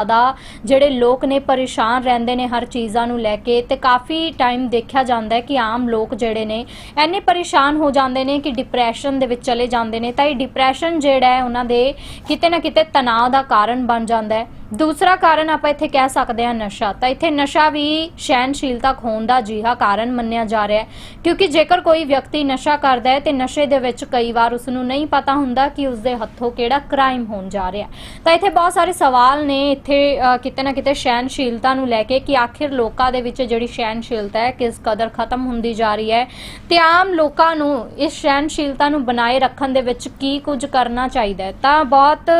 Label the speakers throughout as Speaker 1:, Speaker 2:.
Speaker 1: ਜ਼ਿਆਦਾ ਜਿਹੜੇ ਲੋਕ ਨੇ ਪਰੇਸ਼ਾਨ ਰਹਿੰਦੇ ਨੇ ਹਰ ਚੀਜ਼ਾਂ ਨੂੰ ਲੈ ਕੇ ਤੇ ਕਾਫੀ ਟਾਈਮ ਦੇਖਿਆ ਜਾਂਦਾ ਹੈ ਕਿ ਆਮ ਲੋਕ ਜਿਹੜੇ ਨੇ ਐਨੇ ਪਰੇਸ਼ਾਨ ਹੋ ਜਾਂਦੇ ਨੇ ਕਿ ਡਿਪਰੈਸ਼ਨ ਦੇ ਵਿੱਚ ਚਲੇ ਜਾਂਦੇ ਨੇ, ਤਾਂ ਇਹ ਡਿਪਰੈਸ਼ਨ ਜਿਹੜਾ ਹੈ ਉਹਨਾਂ ਦੇ ਕਿਤੇ ਨਾ ਕਿਤੇ ਤਣਾਅ ਦਾ ਕਾਰਨ ਬਣ ਜਾਂਦਾ ਹੈ। ਦੂਸਰਾ ਕਾਰਨ ਆਪਾਂ ਇੱਥੇ ਕਹਿ ਸਕਦੇ ਹਾਂ ਨਸ਼ਾ। ਤਾਂ ਇੱਥੇ ਨਸ਼ਾ ਵੀ ਸਹਿਨਸ਼ੀਲਤਾ ਖੋਣ ਦਾ ਜਿਹਾ ਕਾਰਨ ਮੰਨਿਆ ਜਾ ਰਿਹਾ ਹੈ। ਕਿਉਂਕਿ ਜੇਕਰ ਕੋਈ ਵਿਅਕਤੀ ਨਸ਼ਾ ਕਰਦਾ ਹੈ ਤੇ ਨਸ਼ੇ ਦੇ ਵਿੱਚ ਕਈ ਵਾਰ ਉਸ ਨੂੰ ਨਹੀਂ ਪਤਾ ਹੁੰਦਾ ਕਿ ਉਸ ਦੇ ਹੱਥੋਂ ਕਿਹੜਾ ਕ੍ਰਾਈਮ ਹੋਣ ਜਾ ਰਿਹਾ ਤਾਂ ਇੱਥੇ ਬਹੁਤ ਸਾਰੇ ਸਵਾਲ ਨੇ ਇੱਥੇ ਕਿਤੇ ਨਾ ਕਿਤੇ ਸਹਿਨਸ਼ੀਲਤਾ ਨੂੰ ਲੈ ਕੇ ਕਿ ਆਖਿਰ ਲੋਕਾਂ ਦੇ ਵਿੱਚ ਜਿਹੜੀ ਸਹਿਨਸ਼ੀਲਤਾ ਹੈ ਕਿਸ ਕਦਰ ਖਤਮ ਹੁੰਦੀ ਜਾ ਰਹੀ ਹੈ। ਤੇ ਆਮ ਲੋਕਾਂ ਨੂੰ ਇਸ ਸਹਿਨਸ਼ੀਲਤਾ ਨੂੰ ਬਣਾਏ ਰੱਖਣ ਦੇ ਵਿੱਚ ਕੀ ਕੁਝ ਕਰਨਾ ਚਾਹੀਦਾ ਹੈ। ਤਾਂ ਬਹੁਤ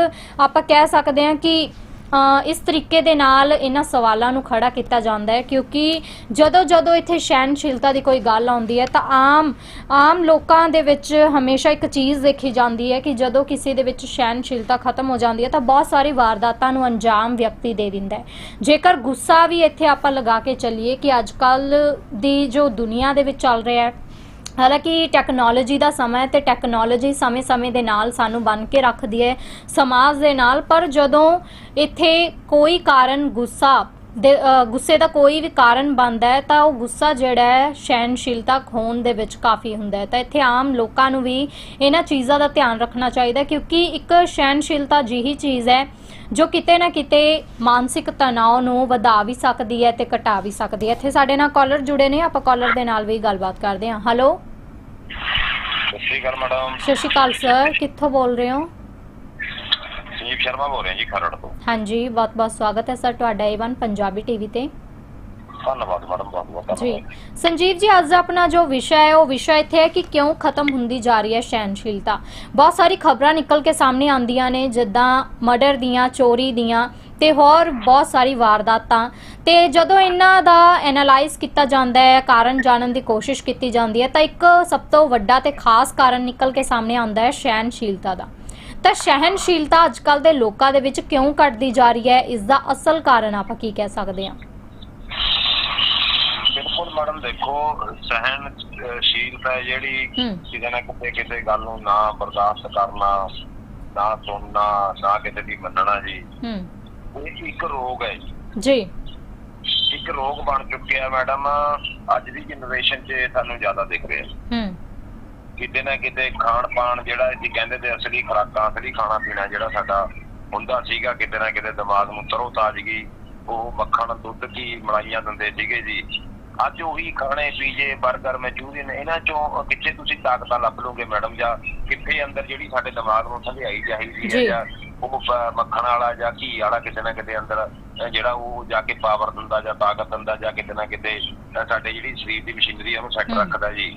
Speaker 1: ਆਪਾਂ ਕਹਿ ਸਕਦੇ ਹਾਂ ਕਿ ਇਸ ਤਰੀਕੇ ਦੇ ਨਾਲ ਇਹਨਾਂ ਸਵਾਲਾਂ ਨੂੰ ਖੜਾ ਕੀਤਾ ਜਾਂਦਾ ਹੈ, ਕਿਉਂਕਿ ਜਦੋਂ ਜਦੋਂ ਇੱਥੇ ਸਹਿਨਸ਼ੀਲਤਾ ਦੀ ਕੋਈ ਗੱਲ ਆਉਂਦੀ ਹੈ, ਤਾਂ ਆਮ ਆਮ ਲੋਕਾਂ ਦੇ ਵਿੱਚ ਹਮੇਸ਼ਾ ਇੱਕ ਚੀਜ਼ ਦੇਖੀ ਜਾਂਦੀ ਹੈ ਕਿ ਜਦੋਂ ਕਿਸੇ ਦੇ ਵਿੱਚ ਸਹਿਨਸ਼ੀਲਤਾ ਖਤਮ ਹੋ ਜਾਂਦੀ ਹੈ, ਤਾਂ ਬਹੁਤ ਸਾਰੀ ਵਾਰਦਾਤਾਂ ਨੂੰ ਅੰਜਾਮ ਵਿਅਕਤੀ ਦੇ ਦਿੰਦਾ ਹੈ। ਜੇਕਰ ਗੁੱਸਾ ਵੀ ਇੱਥੇ ਆਪਾਂ ਲਗਾ ਕੇ ਚੱਲੀਏ ਕਿ ਅੱਜ ਕੱਲ ਦੀ ਜੋ ਦੁਨੀਆ ਦੇ ਵਿੱਚ ਚੱਲ ਰਿਹਾ ਹੈ ਹਾਲਾਂਕਿ ਟੈਕਨੋਲੋਜੀ ਦਾ ਸਮਾਂ ਹੈ ਤੇ ਟੈਕਨੋਲੋਜੀ ਸਮੇਂ-ਸਮੇਂ ਦੇ ਨਾਲ ਸਾਨੂੰ ਬੰਨ ਕੇ ਰੱਖਦੀ ਹੈ ਸਮਾਜ ਦੇ ਨਾਲ, ਪਰ ਜਦੋਂ ਇੱਥੇ ਕੋਈ ਕਾਰਨ ਗੁੱਸਾ ਦੇ ਗੁੱਸੇ ਦਾ ਕੋਈ ਵੀ ਕਾਰਨ ਬਣਦਾ ਹੈ, ਤਾਂ ਉਹ ਗੁੱਸਾ ਜਿਹੜਾ ਹੈ ਸਹਿਨਸ਼ੀਲਤਾ ਖੋਣ ਦੇ ਵਿੱਚ ਕਾਫੀ ਹੁੰਦਾ ਹੈ। ਤਾਂ ਇੱਥੇ ਆਮ ਲੋਕਾਂ ਨੂੰ ਵੀ ਇਹਨਾਂ ਚੀਜ਼ਾਂ ਦਾ ਧਿਆਨ ਰੱਖਣਾ ਚਾਹੀਦਾ ਕਿਉਂਕਿ ਇੱਕ ਸਹਿਨਸ਼ੀਲਤਾ ਜਿਹੀ ਚੀਜ਼ ਹੈ ਜੋ ਕਿਤੇ ਨਾ ਕਿਤੇ ਮਾਨਸਿਕ ਤਣਾਅ ਨੂੰ ਵਧਾ ਵੀ ਸਕਦੀ ਹੈ ਤੇ ਘਟਾ ਵੀ ਸਕਦੀ ਹੈ। ਇੱਥੇ ਸਾਡੇ ਨਾਲ ਕਾਲਰ ਜੁੜੇ ਨੇ ਆਪਾਂ ਕਾਲਰ ਦੇ ਨਾਲ ਵੀ ਗੱਲਬਾਤ ਕਰਦੇ ਹਾਂ। ਹੈਲੋ
Speaker 2: ਸਤਿ ਸ਼੍ਰੀ ਅਕਾਲ ਮੈਡਮ।
Speaker 1: ਸਤਿ ਸ਼੍ਰੀ ਅਕਾਲ ਸਰ ਕਿੱਥੋਂ ਬੋਲ ਰਹੇ ਹੋ?
Speaker 2: ਸੰਜੀਵ ਸ਼ਰਮਾ ਬੋਲ ਰਿਹਾ ਜੀ ਖਰੜ ਤੋਂ।
Speaker 1: ਹਾਂਜੀ ਬਹੁਤ ਬਹੁਤ ਸਵਾਗਤ ਹੈ ਸਰ ਤੁਹਾਡਾ ਏਵਨ ਪੰਜਾਬੀ ਟੀਵੀ ਤੇ।
Speaker 2: ਧੰਨਵਾਦ ਮੈਡਮ ਬਹੁਤ ਬਹੁਤ
Speaker 1: ਜੀ। ਸੰਜੀਵ ਜੀ ਅੱਜ ਆਪਣਾ ਜੋ ਵਿਸ਼ਾ ਹੈ ਉਹ ਵਿਸ਼ਾ ਇੱਥੇ ਹੈ ਕਿ ਕਿਉਂ ਖਤਮ ਹੁੰਦੀ ਜਾ ਰਹੀ ਹੈ ਸਹਿਨਸ਼ੀਲਤਾ ਬਹੁਤ ਸਾਰੀ ਖਬਰਾਂ ਨਿਕਲ ਕੇ ਸਾਹਮਣੇ ਆਉਂਦੀਆਂ ਨੇ ਜਿੱਦਾਂ ਮਰਡਰ ਦੀਆਂ ਚੋਰੀ ਦੀਆਂ ਤੇ ਹੋਰ ਬਹੁਤ ਸਾਰੀ ਵਾਰਦਾਤਾਂ। ਤੇ ਜਦੋਂ ਇਹਨਾਂ ਦਾ ਐਨਾਲਾਈਜ਼ ਕੀਤਾ ਜਾਂਦਾ ਹੈ ਕਾਰਨ ਜਾਣਨ ਦੀ ਕੋਸ਼ਿਸ਼ ਕੀਤੀ ਜਾਂਦੀ ਹੈ ਤਾਂ ਇੱਕ ਸਭ ਤੋਂ ਵੱਡਾ ਤੇ ਖਾਸ ਕਾਰਨ ਨਿਕਲ ਕੇ ਸਾਹਮਣੇ ਆਉਂਦਾ ਹੈ ਸਹਿਨਸ਼ੀਲਤਾ ਦਾ। ਤਾਂ ਸਹਿਨਸ਼ੀਲਤਾ ਅੱਜਕੱਲ ਦੇ ਲੋਕਾਂ ਦੇ ਵਿੱਚ ਕਿਉਂ ਘਟਦੀ ਜਾ ਰਹੀ ਹੈ ਇਸ ਦਾ ਅਸਲ ਕਾਰਨ ਆਪਾਂ ਕੀ ਕਹਿ ਸਕਦੇ ਹਾਂ?
Speaker 2: ਮੈਡਮ ਦੇਖੋ ਸਹਿਨਸ਼ੀਲਤਾ ਹੈ ਜਿਹੜੀ। ਕਿਤੇ ਨਾ ਕਿਤੇ ਕਿਸੇ ਗੱਲ ਨੂੰ ਨਾ ਬਰਦਾਸ਼ਤ ਕਰਨਾ ਨਾ ਸੁਣਨਾ ਨਾ ਕਿਸੇ ਦੀ ਮੰਨਣਾ ਜੀ।
Speaker 1: ਹੂੰ।
Speaker 2: ਇਹ ਇੱਕ ਰੋਗ ਹੈ ਜੀ। ਇੱਕ ਰੋਗ ਬਣ ਚੁੱਕਿਆ ਮੈਡਮ ਅੱਜ ਦੀ ਜਨਰੇਸ਼ਨ 'ਚ ਸਾਨੂੰ ਜ਼ਿਆਦਾ ਦਿਖ ਰਿਹਾ।
Speaker 1: ਹੂੰ।
Speaker 2: ਕਿਤੇ ਨਾ ਕਿਤੇ ਖਾਣ ਪਾਣ ਜਿਹੜਾ ਜੀ ਕਹਿੰਦੇ ਤੇ ਅਸਲੀ ਖੁਰਾਕਾਂ ਅਸਲੀ ਖਾਣਾ ਪੀਣਾ ਜਿਹੜਾ ਸਾਡਾ ਹੁੰਦਾ ਸੀਗਾ ਕਿਤੇ ਨਾ ਕਿਤੇ ਦਿਮਾਗ ਨੂੰ ਤਰੋ ਤਾਜ਼ਗੀ ਉਹ ਮੱਖਣ ਦੁੱਧ ਕੀ ਮਲਾਈਆਂ ਦਿੰਦੇ ਸੀਗੇ ਜੀ। ਅੱਜ ਉਹੀ ਖਾਣੇ ਪੀਜੇ 버ਗਰ ਮਨਚੂਰੀਅਨ ਇਹਨਾਂ ਚੋਂ ਕਿੱਥੇ ਤੁਸੀਂ ਤਾਕਤਾਂ ਲੱਭ ਲੋਗੇ ਮੈਡਮ ਜਾਂ ਕਿੱਥੇ ਅੰਦਰ ਜਿਹੜੀ ਸਾਡੇ ਦਿਮਾਗ ਨੂੰ ਠੰਡਾਈ ਚਾਹੀਦੀ। ਹੈ ਜਾਂ ਉਹ ਮੱਖਣ ਵਾਲਾ ਜਾਂ ਘੀ ਵਾਲਾ ਕਿਤੇ ਨਾ ਕਿਤੇ ਅੰਦਰ ਜਿਹੜਾ ਉਹ ਜਾ ਕੇ ਪਾਵਰ ਦਿੰਦਾ ਜਾਂ ਤਾਕਤ ਦਿੰਦਾ ਜਾਂ ਕਿਤੇ ਨਾ ਕਿਤੇ ਸਾਡੇ ਜਿਹੜੀ ਸਰੀਰ ਦੀ ਮਸ਼ੀਨਰੀ ਆ ਉਹਨੂੰ ਸੈੱਟ। ਰੱਖਦਾ ਜੀ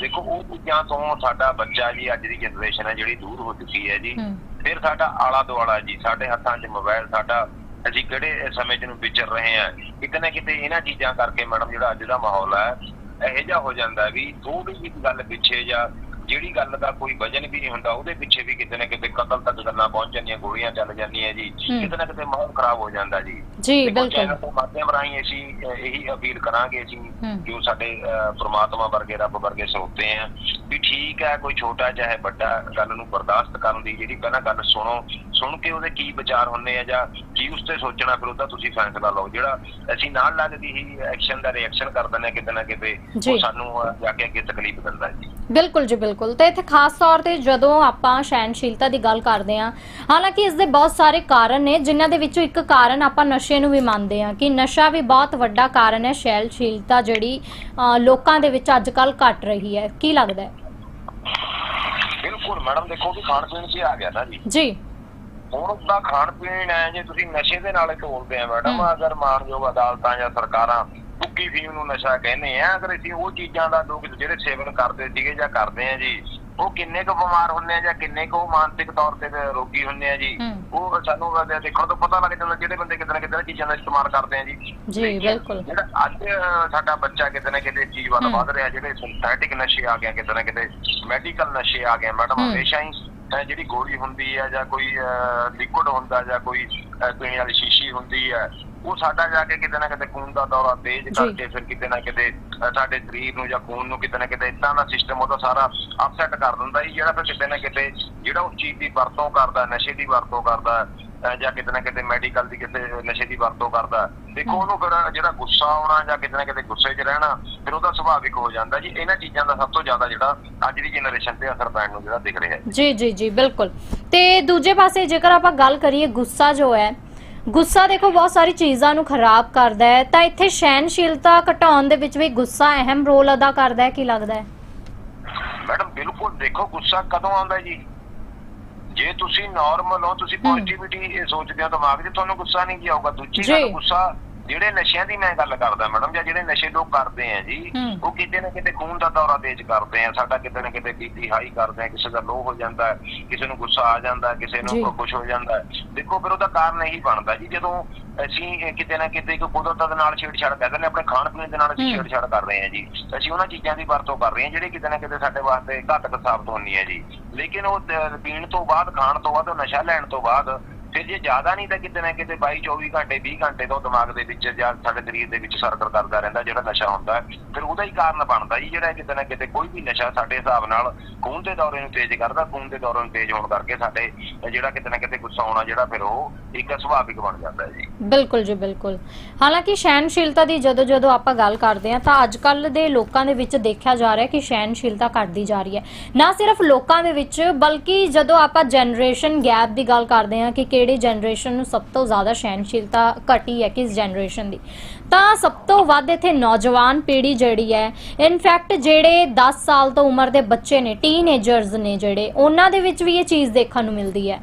Speaker 2: ਦੇਖੋ ਉਹ ਚੀਜ਼ਾਂ ਤੋਂ ਸਾਡਾ ਬੱਚਾ ਜੀ ਅੱਜ ਦੀ ਜਨਰੇਸ਼ਨ ਹੈ ਜਿਹੜੀ ਦੂਰ ਹੋ ਚੁੱਕੀ ਹੈ ਜੀ ਫਿਰ ਸਾਡਾ ਆਲਾ ਦੁਆਲਾ ਜੀ ਸਾਡੇ ਹੱਥਾਂ 'ਚ ਮੋਬਾਈਲ ਸਾਡਾ ਅਸੀਂ ਕਿਹੜੇ ਸਮੇਂ 'ਚ ਨੂੰ ਵਿਚਰ ਰਹੇ ਹਾਂ ਕਿਤੇ ਨਾ ਕਿਤੇ ਇਹਨਾਂ ਚੀਜ਼ਾਂ ਕਰਕੇ ਮੈਡਮ ਜਿਹੜਾ ਅੱਜ ਦਾ ਮਾਹੌਲ ਹੈ ਇਹੋ ਜਿਹਾ ਹੋ ਜਾਂਦਾ ਵੀ ਥੋੜੀ ਜਿਹੀ ਗੱਲ ਪਿੱਛੇ ਜਾਂ ਜਿਹੜੀ ਗੱਲ ਦਾ ਕੋਈ ਵਜਨ ਵੀ ਨਹੀਂ ਹੁੰਦਾ ਉਹਦੇ ਪਿੱਛੇ ਵੀ ਕਿਤੇ ਨਾ ਕਿਤੇ ਕਤਲ ਤੱਕ ਗੱਲਾਂ ਪਹੁੰਚ ਜਾਂਦੀਆਂ ਗੋਲੀਆਂ ਚੱਲ ਜਾਂਦੀਆਂ ਜੀ। ਕਿਤੇ ਨਾ ਕਿਤੇ ਮਾਹੌਲ ਖਰਾਬ ਹੋ ਜਾਂਦਾ ਜੀ
Speaker 1: ਜੀ ਬਿਲਕੁਲ
Speaker 2: ਮਾਧਿਅਮ ਰਾਹੀਂ ਅਸੀਂ ਇਹੀ ਅਪੀਲ ਕਰਾਂਗੇ
Speaker 1: ਹੂੰ।
Speaker 2: ਜੋ ਸਾਡੇ ਪ੍ਰਮਾਤਮਾ ਵਰਗੇ ਰੱਬ ਵਰਗੇ ਸਰੋਤੇ ਆ ਵੀ ਠੀਕ ਹੈ ਕੋਈ ਛੋਟਾ ਚਾਹੇ ਵੱਡਾ ਗੱਲ ਨੂੰ ਬਰਦਾਸ਼ਤ ਕਰਨ ਦੀ ਜਿਹੜੀ ਪਹਿਲਾਂ ਗੱਲ ਸੁਣੋ ਸੁਣ ਕੇ ਉਹਦੇ ਕੀ ਵਿਚਾਰ ਹੁੰਦੇ ਆ ਜਾਂ ਕੀ ਉਸ ਤੇ ਸੋਚਣਾ ਫਿਰ ਉਹਦਾ ਤੁਸੀਂ ਫੈਸਲਾ ਲਓ। ਜਿਹੜਾ ਅਸੀਂ ਨਾਲ ਲੱਗਦੀ ਹੀ ਐਕਸ਼ਨ ਦਾ ਰਿਐਕਸ਼ਨ ਕਰ ਦਿੰਦੇ ਕਿਤੇ ਨਾ ਕਿਤੇ। ਉਹ ਸਾਨੂੰ ਜਾ ਕੇ ਅੱਗੇ ਤਕਲੀਫ ਦਿੰਦਾ ਜੀ
Speaker 1: ਬਿਲਕੁਲ ਜੀ ਬਿਲਕੁਲ। ਤੇ ਇੱਥੇ ਖਾਸ ਤੌਰ ਤੇ ਜਦੋਂ ਆਪਾਂ ਸਹਿਨਸ਼ੀਲਤਾ ਦੀ ਗੱਲ ਕਰਦੇ ਹਾਂ ਹਾਲਾਂਕਿ ਇਸ ਦੇ ਬਹੁਤ ਸਾਰੇ ਕਾਰਨ ਨੇ ਜਿਨ੍ਹਾਂ ਦੇ ਵਿੱਚੋਂ ਇੱਕ ਕਾਰਨ ਆਪਾਂ ਨਸ਼ੇ ਨੂੰ ਵੀ ਮੰਨਦੇ ਹਾਂ ਕਿ ਨਸ਼ਾ ਵੀ ਬਹੁਤ ਵੱਡਾ ਕਾਰਨ ਹੈ ਸਹਿਨਸ਼ੀਲਤਾ ਜਿਹੜੀ ਲੋਕਾਂ ਦੇ ਵਿੱਚ ਅੱਜ ਕੱਲ ਘਟ ਰਹੀ ਹੈ। ਕੀ ਲੱਗਦਾ ਹੈ?
Speaker 2: ਬਿਲਕੁਲ ਮੈਡਮ ਦੇਖੋ ਵੀ ਖਾਣ ਪੀਣ 'ਚ ਆ ਗਿਆ ਨਾ ਜੀ।
Speaker 1: ਜੀ।
Speaker 2: ਹੁਣ ਦਾ ਖਾਣ ਪੀਣ ਹੈ ਜੇ ਤੁਸੀਂ ਨਸ਼ੇ ਦੇ ਨਾਲ ਹੀ ਤੋਲਦੇ ਆ ਮੈਡਮ। ਅਗਰ ਮਾਨਯੋਗ ਅਦਾਲਤਾਂ ਜਾਂ ਸਰਕਾਰਾਂ ਭੁੱਕੀ ਫੀਮ ਨੂੰ ਨਸ਼ਾ ਕਹਿੰਦੇ ਆ ਅਗਰ ਅਸੀਂ ਉਹ ਚੀਜ਼ਾਂ ਦਾ ਲੋਕ ਜਿਹੜੇ ਸੇਵਨ ਕਰਦੇ ਸੀਗੇ ਜਾਂ ਕਰਦੇ ਆ ਜੀ ਉਹ ਕਿੰਨੇ ਕੁ ਬਿਮਾਰ ਹੁੰਦੇ ਆ ਜਾਂ ਕਿੰਨੇ ਕੁ ਮਾਨਸਿਕ ਤੌਰ ਤੇ ਰੋਗੀ ਹੁੰਦੇ ਆ ਜੀ। ਉਹ ਸਾਨੂੰ ਉਹਦੇ ਦੇਖਣ ਤੋਂ ਪਤਾ ਲੱਗ ਜਾਂਦਾ ਜਿਹੜੇ ਬੰਦੇ ਕਿਤੇ ਨਾ ਕਿਤੇ ਚੀਜ਼ਾਂ ਦਾ ਇਸਤੇਮਾਲ ਕਰਦੇ ਆ ਜੀ
Speaker 1: ਜੀ। ਬਿਲਕੁਲ।
Speaker 2: ਜਿਹੜਾ ਅੱਜ ਸਾਡਾ ਬੱਚਾ ਕਿਤੇ ਨਾ ਕਿਤੇ ਚੀਜ਼ ਵੱਲ। ਵੱਧ ਰਿਹਾ ਜਿਹੜੇ ਸਿੰਥੈਟਿਕ ਨਸ਼ੇ ਆ ਗਏ ਕਿਤੇ ਨਾ ਕਿਤੇ ਮੈਡੀਕਲ ਨਸ਼ੇ ਆ ਗਏ ਮੈਡਮ
Speaker 1: ਹਮ।
Speaker 2: ਹਮੇਸ਼ਾ ਹੀ ਅਹ, ਜਿਹੜੀ ਗੋਲੀ ਹੁੰਦੀ ਹੈ ਜਾਂ ਕੋਈ ਲਿਕੁਇਡ ਹੁੰਦਾ ਜਾਂ ਕੋਈ ਪੀਣ ਵਾਲੀ ਸ਼ੀਸ਼ੀ ਹੁੰਦੀ ਹੈ ਉਹ ਸਾਡਾ ਜਾ ਕੇ ਕਿਤੇ ਨਾ ਕਿਤੇ ਖੂਨ ਦਾ ਦੌਰਾ ਤੇਜ਼। ਕਰਕੇ ਫਿਰ ਕਿਤੇ ਨਾ ਕਿਤੇ ਸਾਡੇ ਸਰੀਰ ਨੂੰ ਜਾਂ ਖੂਨ ਨੂੰ ਕਿਤੇ ਨਾ ਕਿਤੇ ਇਦਾਂ ਦਾ ਸਿਸਟਮ ਉਹਦਾ ਸਾਰਾ ਅਪਸੈਟ ਕਰ ਦਿੰਦਾ ਜੀ ਜਿਹੜਾ ਫਿਰ ਕਿਤੇ ਨਾ ਕਿਤੇ ਜਿਹੜਾ ਉਸ ਚੀਜ਼ ਦੀ ਵਰਤੋਂ ਕਰਦਾ ਨਸ਼ੇ ਦੀ ਵਰਤੋਂ ਕਰਦਾ ਜਾਂ ਕਿਤੇ ਨਾ ਕਿਤੇ ਮੈਡੀਕਲ ਦੀ ਕਿਤੇ ਨਸ਼ੇ ਦੀ ਵਰਤੋਂ ਕਰਦਾ। ਦੇਖੋ ਉਹਨੂੰ ਫਿਰ ਜਿਹੜਾ ਗੁੱਸਾ ਆਉਣਾ ਜਾਂ ਕਿਤੇ ਨਾ ਕਿਤੇ ਗੁੱਸੇ 'ਚ ਰਹਿਣਾ ਫਿਰ ਉਹਦਾ ਸੁਭਾਵਿਕ ਹੋ ਜਾਂਦਾ ਜੀ। ਇਹਨਾਂ ਚੀਜ਼ਾਂ ਦਾ ਸਭ ਤੋਂ ਜ਼ਿਆਦਾ ਜਿਹੜਾ ਅੱਜ ਦੀ ਜਨਰੇਸ਼ਨ ਤੇ ਅਸਰ ਪੈਣ ਨੂੰ ਜਿਹੜਾ ਦਿਖ ਰਿਹਾ ਹੈ।
Speaker 1: ਜੀ ਜੀ ਜੀ ਬਿਲਕੁਲ। ਤੇ ਦੂਜੇ ਪਾਸੇ ਜੇਕਰ ਆਪਾਂ ਗੱਲ ਕਰੀਏ ਗੁੱਸਾ ਜੋ ਹੈ ਗੁੱਸਾ ਦੇਖੋ ਬਹੁਤ ਸਾਰੀ ਚੀਜ਼ਾਂ ਨੂੰ ਖਰਾਬ ਕਰਦਾ ਹੈ। ਤਾਂ ਇੱਥੇ ਸਹਿਨਸ਼ੀਲਤਾ ਘਟਾਉਣ ਦੇ ਵਿੱਚ ਵੀ ਗੁੱਸਾ ਅਹਿਮ ਰੋਲ ਅਦਾ ਕਰਦਾ ਹੈ ਕੀ ਲੱਗਦਾ ਹੈ?
Speaker 2: ਮੈਡਮ ਬਿਲਕੁਲ ਦੇਖੋ ਗੁੱਸਾ ਕਦੋਂ ਆਉਂਦਾ ਜੀ? ਜੇ ਤੁਸੀਂ ਨਾਰਮਲ ਹੋ ਤੁਸੀਂ। ਪੋਜ਼ਿਟਿਵਿਟੀ ਇਹ ਸੋਚਦੇ ਹੋ ਦਿਮਾਗ 'ਚ ਤੁਹਾਨੂੰ ਗੁੱਸਾ ਨਹੀਂ ਕੀ ਆਊਗਾ ਦੂਜੀ। ਗੱਲ ਗੁੱਸਾ ਜਿਹੜੇ ਨਸ਼ਿਆਂ ਦੀ ਮੈਂ ਗੱਲ ਕਰਦਾ ਮੈਡਮ ਜਾਂ ਜਿਹੜੇ ਨਸ਼ੇ ਲੋਕ ਕਰਦੇ ਆ ਜੀ। ਉਹ ਕਿਤੇ ਨਾ ਕਿਤੇ ਖੂਨ ਦਾ ਦੌਰਾ ਤੇਜ਼ ਕਰਦੇ ਆ ਸਾਡਾ ਕਿਤੇ ਨਾ ਕਿਤੇ ਬੀਪੀ ਹਾਈ ਕਰਦੇ ਆ ਕਿਸੇ ਦਾ ਲੋ ਹੋ ਜਾਂਦਾ ਕਿਸੇ ਨੂੰ ਗੁੱਸਾ ਆ ਜਾਂਦਾ ਕਿਸੇ। ਨੂੰ ਕੁਝ ਹੋ ਜਾਂਦਾ। ਦੇਖੋ ਫਿਰ ਉਹਦਾ ਕਾਰਨ ਇਹੀ ਬਣਦਾ ਜੀ ਜਦੋਂ ਅਸੀਂ ਕਿਤੇ ਨਾ ਕਿਤੇ ਕੋਈ ਕੁਦਰਤ ਦੇ ਨਾਲ ਛੇੜਛਾੜ ਕਰ ਰਹੇ ਨੇ ਆਪਣੇ ਖਾਣ ਪੀਣ ਦੇ ਨਾਲ ਅਸੀਂ। ਛੇੜਛਾੜ ਕਰ ਰਹੇ ਹਾਂ ਜੀ ਅਸੀਂ ਉਹਨਾਂ ਚੀਜ਼ਾਂ ਦੀ ਵਰਤੋਂ ਕਰ ਰਹੇ ਹਾਂ ਜਿਹੜੇ ਕਿਤੇ ਨਾ ਕਿਤੇ ਸਾਡੇ ਵਾਸਤੇ ਘਾਤਕ ਸਾਬਤ ਹੁੰਦੀਆਂ ਜੀ ਲੇਕਿਨ ਉਹ ਪੀਣ ਤੋਂ ਬਾਅਦ ਖਾਣ ਤੋਂ ਬਾਅਦ ਉਹ ਨਸ਼ਾ ਲੈਣ ਤੋਂ ਬਾਅਦ ਫਿਰ ਜੇ ਜ਼ਿਆਦਾ ਨਹੀਂ ਤਾਂ ਕਿਤੇ ਨਾ ਕਿਤੇ 22 24 ਘੰਟੇ 20 ਘੰਟੇ ਤੋਂ ਦਿਮਾਗ ਦੇ ਵਿੱਚ ਜਾਂ ਸਾਡੇ ਸਰੀਰ ਦੇ ਵਿੱਚ ਸਰਕਲ ਕਰਦਾ ਰਹਿੰਦਾ ਜਿਹੜਾ ਨਸ਼ਾ ਹੁੰਦਾ। ਫਿਰ ਉਹਦਾ ਹੀ ਕਾਰਨ ਬਣਦਾ ਜੀ ਜਿਹੜਾ ਕਿਤੇ ਨਾ ਕਿਤੇ ਕੋਈ ਵੀ ਨਸ਼ਾ ਸਾਡੇ ਹਿਸਾਬ ਨਾਲ ਖੂਨ ਦੇ ਦੌਰੇ ਨੂੰ ਤੇਜ਼ ਕਰਦਾ, ਖੂਨ ਦੇ ਦੌਰੇ ਨੂੰ ਤੇਜ਼ ਹੋਣ ਕਰਕੇ ਸਾਡੇ ਜਿਹੜਾ ਕਿਤੇ ਨਾ ਕਿਤੇ ਗੁੱਸਾ ਆਉਣਾ ਜਿਹੜਾ ਫਿਰ ਉਹ ਇੱਕ ਸੁਭਾਵਿਕ ਬਣ ਜਾਂਦਾ ਹੈ ਜੀ।
Speaker 1: ਬਿਲਕੁਲ ਜੀ, ਬਿਲਕੁਲ। ਹਾਲਾਂਕਿ ਸਹਿਨਸ਼ੀਲਤਾ ਦੀ ਜਦੋਂ ਜਦੋਂ ਆਪਾਂ ਗੱਲ ਕਰਦੇ ਹਾਂ ਤਾਂ ਅੱਜ ਕੱਲ ਦੇ ਲੋਕਾਂ ਦੇ ਵਿੱਚ ਦੇਖਿਆ ਜਾ ਰਿਹਾ ਕਿ ਸਹਿਨਸ਼ੀਲਤਾ ਘਟਦੀ ਜਾ ਰਹੀ ਹੈ। ਨਾ ਸਿਰਫ ਲੋਕਾਂ ਦੇ ਵਿੱਚ, ਬਲਕਿ ਜਦੋਂ ਆਪਾਂ ਜਨਰੇਸ਼ਨ ਗੈਪ ਦੀ ਗੱਲ ਕਰਦੇ ਹਾਂ ਕਿ ਕਿਹੜੀ ਜਨਰੇਸ਼ਨ ਨੂੰ ਸਭ ਤੋਂ ਜ਼ਿਆਦਾ ਸਹਿਨਸ਼ੀਲਤਾ ਘਟੀ ਹੈ ਕਿਸ ਜਨਰੇਸ਼ਨ ਦੀ? ਤਾਂ ਸਭ ਤੋਂ ਵੱਧ ਇੱਥੇ ਨੌਜਵਾਨ ਪੀੜ੍ਹੀ ਜਿਹੜੀ ਹੈ ਇਨਫੈਕਟ ਜਿਹੜੇ 10 ਸਾਲ ਤੋਂ ਉਮਰ ਦੇ ਬੱਚੇ ਨੇ ਟੀਨੇਜਰਸ ਨੇ ਜਿਹੜੇ ਉਹਨਾਂ ਦੇ ਵਿੱਚ ਵੀ ਇਹ ਚੀਜ਼ ਦੇਖਣ ਨੂੰ ਮਿਲਦੀ ਹੈ।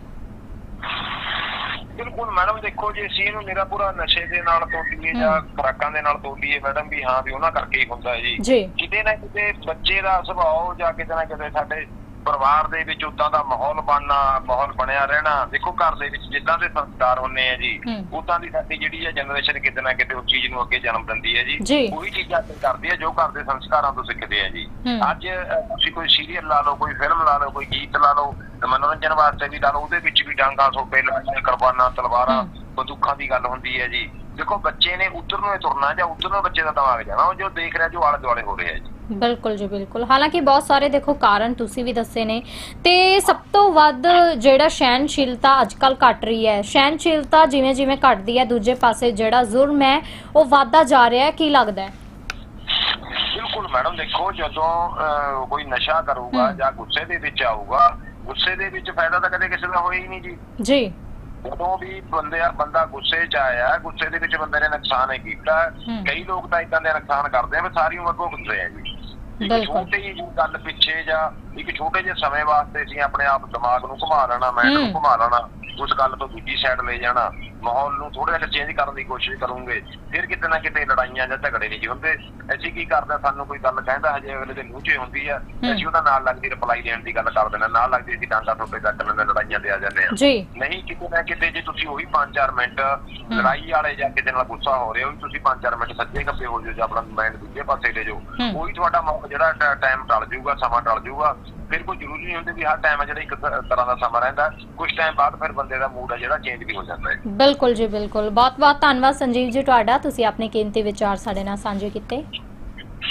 Speaker 2: ਬਿਲਕੁਲ ਮੈਡਮ ਦੇਖੋ ਜੇ ਅਸੀਂ ਇਹਨੂੰ ਮੇਰਾ ਪੂਰਾ ਨਸ਼ੇ ਦੇ ਨਾਲ ਤੋਲੀਏ ਜਾਂ ਖੁਰਾਕਾਂ ਦੇ ਨਾਲ ਤੋਲੀਏ ਮੈਡਮ ਵੀ ਹਾਂ ਵੀ ਉਹਨਾਂ ਕਰਕੇ ਹੀ ਹੁੰਦਾ ਜੀ। ਕਿਤੇ ਨਾ ਕਿਤੇ ਬੱਚੇ ਦਾ ਸੁਭਾਅ ਜਾਂ ਕਿਤੇ ਨਾ ਕਿਤੇ ਸਾਡੇ ਪਰਿਵਾਰ ਦੇ ਵਿੱਚ ਉਦਾਂ ਦਾ ਮਾਹੌਲ ਬਣਨਾ ਮਾਹੌਲ ਬਣਿਆ ਰਹਿਣਾ ਦੇਖੋ ਘਰ ਦੇ ਵਿੱਚ ਜਿੱਦਾਂ ਦੇ ਸੰਸਕਾਰ ਹੁੰਨੇ ਆ ਜੀ। ਉਦਾਂ ਦੀ ਸਾਡੀ ਜਿਹੜੀ ਹੈ ਜਨਰੇਸ਼ਨ ਕਿਤੇ ਨਾ ਕਿਤੇ ਉਸ ਚੀਜ਼ ਨੂੰ ਅੱਗੇ ਜਨਮ ਦਿੰਦੀ ਹੈ
Speaker 1: ਜੀ।
Speaker 2: ਉਹੀ ਚੀਜ਼ਾਂ ਅੱਗੇ ਕਰਦੀ ਹੈ ਜੋ ਘਰ ਦੇ ਸੰਸਕਾਰਾਂ ਤੋਂ ਸਿੱਖਦੇ ਆ ਜੀ। ਅੱਜ ਤੁਸੀਂ ਕੋਈ ਸੀਰੀਅਲ ਲਾ ਲਓ ਕੋਈ ਫਿਲਮ ਲਾ ਲਓ ਕੋਈ ਗੀਤ ਲਾ ਲਓ ਤੇ ਮਨੋਰੰਜਨ ਵਾਸਤੇ ਵੀ ਲਾ ਲਓ ਉਹਦੇ ਵਿੱਚ ਵੀ ਡਾਂਗਾ ਸੋਪੇ ਲੜਾਈਆਂ ਕੁਰਬਾਨਾਂ ਤਲਵਾਰਾਂ। ਬੰਦੂਕਾਂ ਦੀ ਗੱਲ ਹੁੰਦੀ ਹੈ ਜੀ ਦੇਖੋ ਬੱਚੇ ਨੇ ਉਧਰ ਨੂੰ ਹੀ ਤੁਰਨਾ ਜਾਂ ਉਧਰ ਨੂੰ ਬੱਚੇ ਦਾ ਦਿਮਾਗ ਜਾਣਾ ਉਹ ਜੋ ਦੇਖ ਰਿਹਾ ਜੋ ਆਲੇ ਦੁਆਲੇ ਹੋ ਰਿਹਾ ਜੀ
Speaker 1: ਬਿਲਕੁਲ ਜੀ ਬਿਲਕੁਲ। ਹਾਲਾਂਕਿ ਬਹੁਤ ਸਾਰੇ ਦੇਖੋ ਕਾਰਨ ਤੁਸੀਂ ਵੀ ਦੱਸੇ ਨੇ। ਤੇ ਸਭ ਤੋਂ ਵੱਧ ਜਿਹੜਾ ਸਹਿਨਸ਼ੀਲਤਾ ਅੱਜਕੱਲ ਘਟ ਰਹੀ ਹੈ। ਸਹਿਨਸ਼ੀਲਤਾ ਜਿਵੇਂ ਜਿਵੇਂ ਘਟਦੀ ਹੈ ਦੂਜੇ ਪਾਸੇ ਜਿਹੜਾ ਜ਼ੁਲਮ ਹੈ ਉਹ ਵੱਧਦਾ ਜਾ ਰਿਹਾ ਹੈ। ਕੀ ਲੱਗਦਾ ਹੈ?
Speaker 2: ਬਿਲਕੁਲ ਮੈਡਮ ਦੇਖੋ ਜਦੋਂ ਕੋਈ ਨਸ਼ਾ ਕਰੂਗਾ। ਜਾਂ ਗੁੱਸੇ ਦੇ ਵਿੱਚ ਆਊਗਾ ਗੁੱਸੇ ਦੇ ਵਿੱਚ ਫਾਇਦਾ ਤਾਂ ਕਦੇ ਕਿਸੇ ਦਾ ਹੋਇਆ ਹੀ ਨਹੀਂ ਜੀ।
Speaker 1: ਜੀ।
Speaker 2: ਉਦੋਂ ਵੀ ਬੰਦੇ ਬੰਦਾ ਗੁੱਸੇ 'ਚ ਆਇਆ ਗੁੱਸੇ ਦੇ ਵਿੱਚ ਬੰਦੇ ਨੇ ਨੁਕਸਾਨ ਹੀ ਕੀਤਾ। ਕਈ ਲੋਕ ਤਾਂ ਇਦਾਂ ਦੇ ਨੁਕਸਾਨ ਕਰਦੇ ਆ ਵੀ ਸਾਰੀ ਉਮਰ ਭੁਗਤਦੇ ਆ ਜੀ ਇੱਕ। ਛੋਟੀ ਜਿਹੀ ਗੱਲ ਪਿੱਛੇ ਜਾਂ ਇੱਕ ਛੋਟੇ ਜਿਹੇ ਸਮੇਂ ਵਾਸਤੇ ਅਸੀਂ ਆਪਣੇ ਆਪ ਦਿਮਾਗ ਨੂੰ ਘੁਮਾ ਲੈਣਾ ਮਾਈਂਡ ਨੂੰ। ਘੁਮਾ ਲੈਣਾ ਉਸ ਗੱਲ ਤੋਂ ਦੂਜੀ ਸਾਈਡ ਲੈ ਜਾਣਾ ਮਾਹੌਲ ਨੂੰ ਥੋੜਾ ਜਿਹਾ ਚੇਂਜ ਕਰਨ ਦੀ ਕੋਸ਼ਿਸ਼ ਕਰੂੰਗੇ ਫਿਰ ਕਿਤੇ ਨਾ ਕਿਤੇ ਲੜਾਈਆਂ ਜਾਂ ਝਗੜੇ ਨਹੀਂ ਹੁੰਦੇ। ਅਸੀਂ ਕੀ ਕਰਦੇ ਸਾਨੂੰ ਕੋਈ ਗੱਲ ਕਹਿੰਦਾ ਹਜੇ ਅਗਲੇ ਦੇ ਮੂੰਹ 'ਚ ਹੁੰਦੀ ਆ ਅਸੀਂ ਉਹਦਾ ਨਾਲ ਲੱਗਦੀ ਰਿਪਲਾਈ ਦੇਣ ਦੀ ਗੱਲ ਕਰ ਦਿੰਦੇ ਨਾਲ ਲੱਗਦੀ ਅਸੀਂ ਡਾਂਗਾ ਥੋੜੇ ਕੱਟ ਲੈਂਦੇ ਲੜਾਈਆਂ ਤੇ ਆ ਜਾਂਦੇ ਆ ਨਹੀਂ ਕਿਤੇ ਨਾ ਕਿਤੇ ਜੇ ਤੁਸੀਂ ਉਹੀ 5-4 ਮਿੰਟ ਲੜਾਈ ਵਾਲੇ ਜਾਂ ਕਿਸੇ ਨਾਲ ਗੁੱਸਾ ਹੋ ਰਹੇ ਹੋ ਤੁਸੀਂ 5-4 ਮਿੰਟ ਸੱਜੇ ਖੱਬੇ ਹੋ ਜਾਓ ਜਾਂ ਆਪਣਾ ਮਾਈਂਡ ਦੂਜੇ ਪਾਸੇ ਲੈ ਜਾਓ। ਉਹੀ ਤੁਹਾਡਾ ਜਿਹੜਾ ਟਾਈਮ ਟਲ ਜਾਊਗਾ ਸਮਾਂ ਟਲ ਜਾਊਗਾ। ਫਿਰ ਕੋਈ ਜ਼ਰੂਰੀ ਨਹੀਂ ਹੁੰਦੀ ਵੀ ਹਰ ਟਾਈਮ ਜਿਹੜਾ ਇੱਕ ਤਰ੍ਹਾਂ ਦਾ ਸਮਾਂ ਰਹਿੰਦਾ ਕੁਝ ਟਾਈਮ ਬਾਅਦ ਫਿਰ ਬੰਦੇ ਦਾ ਮੂਡ ਹੈ ਜਿਹੜਾ ਚੇਂਜ ਵੀ ਹੋ ਜਾਂਦਾ ਹੈ।
Speaker 1: ਬਿਲਕੁਲ ਜੀ ਬਿਲਕੁਲ। ਬਹੁਤ ਬਹੁਤ ਧੰਨਵਾਦ ਸੰਜੀਵ ਜੀ ਤੁਹਾਡਾ। ਤੁਸੀਂ ਆਪਣੇ ਕੀਮਤੀ ਵਿਚਾਰ ਸਾਡੇ ਨਾਲ ਸਾਂਝੇ ਕੀਤੇ।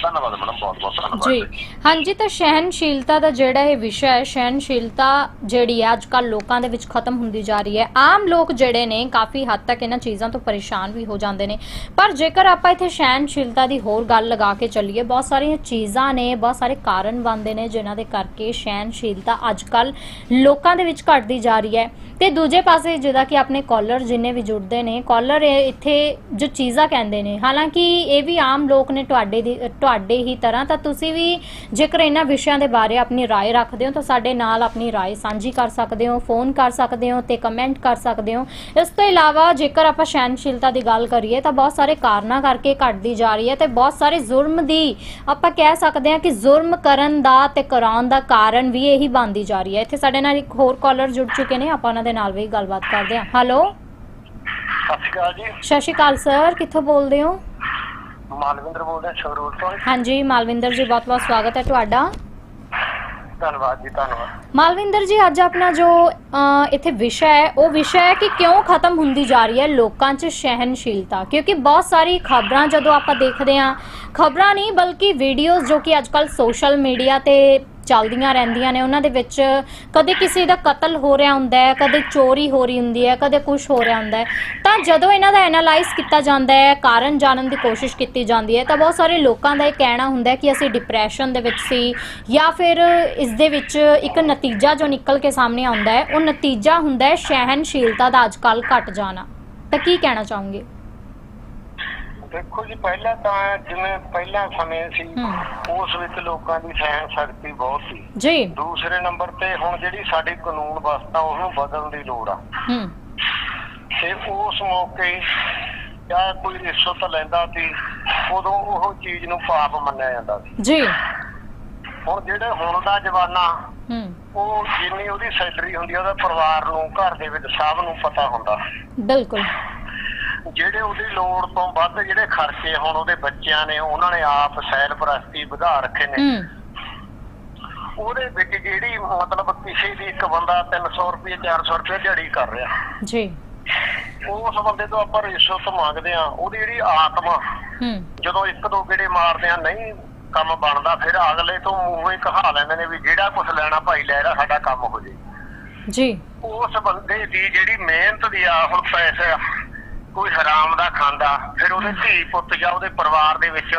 Speaker 2: ਧੰਨਵਾਦ ਮੈਡਮ ਬਹੁਤ ਬਹੁਤ ਧੰਨਵਾਦ
Speaker 1: ਜੀ। ਹਾਂਜੀ ਤਾਂ ਸਹਿਨਸ਼ੀਲਤਾ ਦਾ ਜਿਹੜਾ ਇਹ ਵਿਸ਼ਾ ਹੈ ਸਹਿਨਸ਼ੀਲਤਾ ਜਿਹੜੀ ਹੈ ਅੱਜ ਕੱਲ ਲੋਕਾਂ ਦੇ ਵਿੱਚ ਖਤਮ ਹੁੰਦੀ ਜਾ ਰਹੀ ਹੈ। ਆਮ ਲੋਕ ਜਿਹੜੇ ਨੇ ਕਾਫੀ ਹੱਦ ਤੱਕ ਇਹਨਾਂ ਚੀਜ਼ਾਂ ਤੋਂ ਪਰੇਸ਼ਾਨ ਵੀ ਹੋ ਜਾਂਦੇ ਨੇ। ਪਰ ਜੇਕਰ ਆਪਾਂ ਇੱਥੇ ਸਹਿਨਸ਼ੀਲਤਾ ਦੀ ਹੋਰ ਗੱਲ ਲਗਾ ਕੇ ਚੱਲੀਏ ਬਹੁਤ ਸਾਰੀਆਂ ਚੀਜ਼ਾਂ ਨੇ ਬਹੁਤ ਸਾਰੇ ਕਾਰਨ ਬਣਦੇ ਨੇ ਜਿਨ੍ਹਾਂ ਦੇ ਕਰਕੇ ਸਹਿਨਸ਼ੀਲਤਾ ਅੱਜ ਕੱਲ ਲੋਕਾਂ ਦੇ ਵਿੱਚ ਘਟਦੀ ਜਾ ਰਹੀ ਹੈ। ਤੇ ਦੂਜੇ ਪਾਸੇ ਜਿਹਦਾ ਕਿ ਆਪਣੇ ਕਾਲਰ ਜਿੰਨੇ ਵੀ ਜੁੜਦੇ ਨੇ ਕਾਲਰ ਇੱਥੇ ਜੋ ਚੀਜ਼ਾਂ ਕਹਿੰਦੇ ਨੇ ਹਾਲਾਂਕਿ ਇਹ ਵੀ ਆਮ ਲੋਕ ਨੇ ਤੁਹਾਡੇ ਦੀ ਤੁਹਾਡੇ ਹੀ ਤਰ੍ਹਾਂ ਤਾਂ ਤੁਸੀਂ ਵੀ ਜੇਕਰ ਇਹਨਾਂ ਵਿਸ਼ਿਆਂ ਦੇ ਬਾਰੇ ਆਪਣੀ رائے ਰੱਖਦੇ ਹੋ ਤਾਂ ਸਾਡੇ ਨਾਲ ਆਪਣੀ رائے ਸਾਂਝੀ ਕਰ ਸਕਦੇ ਹੋ ਫੋਨ ਕਰ ਸਕਦੇ ਹੋ ਤੇ ਕਮੈਂਟ ਕਰ ਸਕਦੇ ਹੋ ਇਸ ਤੋਂ ਇਲਾਵਾ ਜੇਕਰ ਆਪਾਂ ਸਹਿਨਸ਼ੀਲਤਾ ਦੀ ਗੱਲ ਕਰੀਏ ਤਾਂ ਬਹੁਤ ਸਾਰੇ ਕਾਰਨਾਂ ਕਰਕੇ ਘਟਦੀ ਜਾ ਰਹੀ ਹੈ ਤੇ ਬਹੁਤ ਸਾਰੇ ਜ਼ੁਲਮ ਦੀ ਆਪਾਂ ਕਹਿ ਸਕਦੇ ਹਾਂ ਕਿ ਜ਼ੁਲਮ ਕਰਨ ਦਾ ਤੇ ਕਰਾਉਣ ਦਾ ਕਾਰਨ ਵੀ ਇਹੀ ਬਣਦੀ ਜਾ ਰਹੀ ਹੈ ਇੱਥੇ ਸਾਡੇ ਨਾਲ ਇੱਕ ਹੋਰ ਕਾਲਰ ਜੁੜ ਚੁੱਕੇ ਨੇ ਆਪਾਂ ਉਹਨਾਂ ਦੇ ਨਾਲ ਵੀ ਗੱਲਬਾਤ ਕਰਦੇ ਹਾਂ ਹੈਲੋ
Speaker 2: ਸਤਿ ਸ਼੍ਰੀ ਅਕਾਲ ਜੀ
Speaker 1: ਸਤਿ ਸ਼੍ਰੀ ਅਕਾਲ ਸਰ ਕਿੱਥੋਂ ਬੋਲਦੇ ਹੋ
Speaker 2: ਮਾਲਵਿੰਦਰ ਬੋਲਦਾ ਸ਼ੋਰੂਟ ਤੋਂ।
Speaker 1: ਹਾਂਜੀ ਮਾਲਵਿੰਦਰ ਜੀ ਬਹੁਤ ਬਹੁਤ ਸਵਾਗਤ ਹੈ ਤੁਹਾਡਾ।
Speaker 2: ਧੰਨਵਾਦ ਜੀ ਧੰਨਵਾਦ।
Speaker 1: ਮਾਲਵਿੰਦਰ ਜੀ ਅੱਜ ਆਪਣਾ ਜੋ ਇੱਥੇ ਵਿਸ਼ਾ ਹੈ ਉਹ ਵਿਸ਼ਾ ਹੈ ਕਿ ਕਿਉਂ ਖਤਮ ਹੁੰਦੀ ਜਾ ਰਹੀ ਹੈ ਲੋਕਾਂ 'ਚ ਸਹਿਨਸ਼ੀਲਤਾ? ਕਿਉਂਕਿ ਬਹੁਤ ਸਾਰੀ ਖਬਰਾਂ ਜਦੋਂ ਆਪਾਂ ਦੇਖਦੇ ਹਾਂ ਖਬਰਾਂ ਨਹੀਂ ਬਲਕਿ ਵੀਡੀਓਜ਼ ਜੋ ਕਿ ਅੱਜਕੱਲ ਸੋਸ਼ਲ ਮੀਡੀਆ ਤੇ ਚੱਲਦੀਆਂ ਰਹਿੰਦੀਆਂ ਨੇ, ਉਹਨਾਂ ਦੇ ਵਿੱਚ ਕਦੇ ਕਿਸੇ ਦਾ ਕਤਲ ਹੋ ਰਿਹਾ ਹੁੰਦਾ ਹੈ, ਕਦੇ ਚੋਰੀ ਹੋ ਰਹੀ ਹੁੰਦੀ ਹੈ, ਕਦੇ ਕੁਝ ਹੋ ਰਿਹਾ ਹੁੰਦਾ ਹੈ। ਤਾਂ ਜਦੋਂ ਇਹਨਾਂ ਦਾ ਐਨਾਲਾਈਜ਼ ਕੀਤਾ ਜਾਂਦਾ ਹੈ, ਕਾਰਨ ਜਾਣਨ ਦੀ ਕੋਸ਼ਿਸ਼ ਕੀਤੀ ਜਾਂਦੀ ਹੈ, ਤਾਂ ਬਹੁਤ ਸਾਰੇ ਲੋਕਾਂ ਦਾ ਇਹ ਕਹਿਣਾ ਹੁੰਦਾ ਹੈ ਕਿ ਅਸੀਂ ਡਿਪਰੈਸ਼ਨ ਦੇ ਵਿੱਚ ਸੀ ਜਾਂ ਫਿਰ ਇਸ ਦੇ ਵਿੱਚ ਇੱਕ ਨਤੀਜਾ ਜੋ ਨਿਕਲ ਕੇ ਸਾਹਮਣੇ ਆਉਂਦਾ ਹੈ, ਉਹ ਨਤੀਜਾ ਹੁੰਦਾ ਹੈ ਸਹਿਨਸ਼ੀਲਤਾ ਦਾ ਅੱਜਕੱਲ ਘਟ ਜਾਣਾ। ਤਾਂ ਕੀ ਕਹਿਣਾ ਚਾਹੋਗੇ?
Speaker 3: ਦੇਖੋ ਜੀ ਪਹਿਲਾਂ ਤਾਂ ਜਿਵੇਂ ਪਹਿਲਾਂ ਸਮੇਂ ਸੀ। ਉਸ ਵਿੱਚ ਲੋਕਾਂ ਦੀ ਸਹਿਣ ਸ਼ਕਤੀ ਬਹੁਤ ਸੀ।
Speaker 1: ਜੀ।
Speaker 3: ਦੂਸਰੇ ਨੰਬਰ ਤੇ ਹੁਣ ਜਿਹੜੀ ਸਾਡੀ ਕਾਨੂੰਨ ਵਿਵਸਥਾ ਉਹਨੂੰ ਬਦਲਣ ਦੀ ਲੋੜ ਆ।
Speaker 1: ਹੂੰ।
Speaker 3: ਤੇ ਉਸ ਮੌਕੇ ਜਾਂ ਕੋਈ ਰਿਸ਼ਵਤ ਲੈਂਦਾ ਸੀ ਉਦੋਂ ਉਹ ਚੀਜ਼ ਨੂੰ ਪਾਪ ਮੰਨਿਆ ਜਾਂਦਾ ਸੀ।
Speaker 1: ਜੀ।
Speaker 3: ਹੁਣ ਜਿਹੜੇ ਹੁਣ ਦਾ ਜਵਾਨਾ
Speaker 1: ਹੂੰ।
Speaker 3: ਉਹ ਜਿੰਨੀ ਉਹਦੀ ਸੈਲਰੀ ਹੁੰਦੀ ਆ ਉਹਦਾ ਪਰਿਵਾਰ ਨੂੰ ਘਰ ਦੇ ਵਿੱਚ ਸਭ ਨੂੰ ਪਤਾ ਹੁੰਦਾ।
Speaker 1: ਬਿਲਕੁਲ।
Speaker 3: ਜਿਹੜੇ ਉਹਦੀ ਲੋੜ ਤੋਂ ਵੱਧ ਜਿਹੜੇ ਖਰਚੇ ਹੁਣ ਉਹਦੇ ਬੱਚਿਆਂ ਨੇ ਉਹਨਾਂ ਨੇ ਆਪ ਸੈਲ ਪ੍ਰਸਤੀ ਵਧਾ ਰੱਖੇ ਨੇ। ਉਹਦੇ ਵਿੱਚ ਜਿਹੜੀ ਮਤਲਬ ਕਿਸੇ ਦੀ ਇੱਕ ਬੰਦਾ 300 ਰੁਪਏ 400 ਰੁਪਏ ਦਿਹਾੜੀ ਕਰ ਰਿਹਾ।
Speaker 1: ਜੀ।
Speaker 3: ਉਸ ਬੰਦੇ ਤੋਂ ਆਪਾਂ ਰਿਸ਼ਵਤ ਮੰਗਦੇ ਆ ਉਹਦੀ ਜਿਹੜੀ ਆਤਮਾ ਜਦੋਂ ਇੱਕ ਦੋ ਗੇੜੇ ਮਾਰਦੇ ਆ ਨਹੀਂ ਕੰਮ ਬਣਦਾ ਫਿਰ ਅਗਲੇ ਤੋਂ ਮੂੰਹੋਂ ਕਹਾ ਲੈਂਦੇ ਨੇ ਵੀ ਜਿਹੜਾ ਕੁਝ ਲੈਣਾ ਭਾਈ ਲੈ ਲੈ ਸਾਡਾ ਕੰਮ ਹੋ ਜੇ।
Speaker 1: ਜੀ।
Speaker 3: ਉਸ ਬੰਦੇ ਦੀ ਜਿਹੜੀ ਮਿਹਨਤ ਦੀ ਆ ਹੁਣ ਪੈਸੇ ਕੋਈ ਹਰਾਮ ਦਾ ਖਾਂਦਾ ਫਿਰ ਉਹਦੇ ਧੀ ਪੁੱਤ ਜਾਂ ਉਹਦੇ ਪਰਿਵਾਰ ਦੇ ਵਿੱਚ